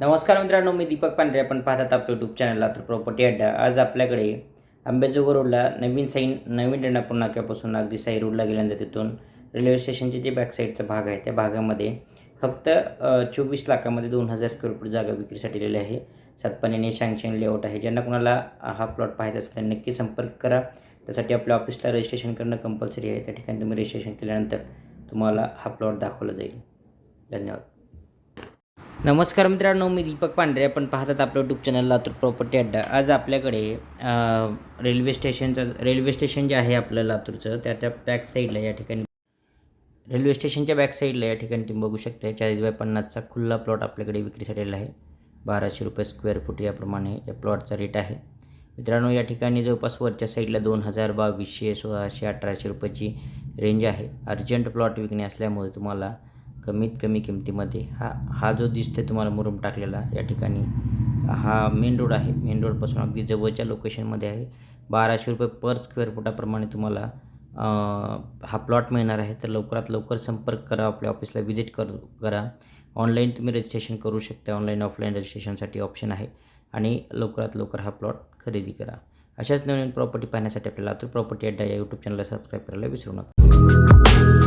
नमस्कार मित्रांनो मी दीपक पांढरे. आपण पाहतात आपलं यूट्यूब चॅनल तर प्रॉपर्टी अड्डा. आज आपल्याकडे आंबेजोगाई रोडला नवीन साईन नवीन रेणापूर नाक्यापासून अगदी साई रोडला गेल्यानंतर तिथून रेल्वे स्टेशनचे जे बॅक साईडचा भाग आहे त्या भागामध्ये फक्त चोवीस लाखामध्ये दोन हजार स्क्वेअर फूट जागा विक्रीसाठी दिलेली आहे. सातपाण्याने शँक्शन लेआउट आहे. ज्यांना कोणाला हा प्लॉट पाहायचा असेल नक्की संपर्क करा. त्यासाठी आपल्या ऑफिसला रजिस्ट्रेशन करणं कंपल्सरी आहे. त्या ठिकाणी तुम्ही रजिस्ट्रेशन केल्यानंतर तुम्हाला हा प्लॉट दाखवला जाईल. धन्यवाद. नमस्कार मित्रांनो मी दीपक पांढरे. आपण पाहतात आपलं यूट्यूब चॅनल लातूर प्रॉपर्टी अड्डा. आज आपल्याकडे रेल्वे स्टेशनचं रेल्वे स्टेशन जे आहे आपलं लातूरचं त्या त्या बॅक साईडला या ठिकाणी रेल्वे स्टेशनच्या बॅक साईडला या ठिकाणी तुम्ही बघू शकता चाळीस बाय पन्नासचा खुल्ला प्लॉट आपल्याकडे विक्रीसाठी आहे. बाराशे रुपये स्क्वेअर फूट याप्रमाणे या प्लॉटचा रेट आहे. मित्रांनो या ठिकाणी जवळपास वरच्या साईडला दोन हजार बावीसशे सोळाशे अठराशे रुपयाची रेंज आहे. अर्जंट प्लॉट विकणे असल्यामुळे तुम्हाला कमीत कमी किमतीमध्ये. हा हा जो दिसते तुम्हाला मुरुम टाकलेला या ठिकाणी हा मेन रोड आहे. मेन रोडपासून अगदी जवळच्या लोकेशनमध्ये आहे. बाराशे रुपये पर स्क्वेअर फुटाप्रमाणे तुम्हाला हा प्लॉट मिळणार आहे. तर लवकरात लवकर संपर्क करा. आपल्या ऑफिसला व्हिजिट कर करा. ऑनलाईन तुम्ही रजिस्ट्रेशन करू शकता. ऑनलाईन ऑफलाईन रजिस्ट्रेशनसाठी ऑप्शन आहे. आणि लवकरात लवकर हा प्लॉट खरेदी करा. अशाच नवीन प्रॉपर्टी पाहण्यासाठी आपल्याला लातूर प्रॉपर्टी अड्डा या यूट्यूब चॅनलला सबस्क्राईब करायला विसरू नका.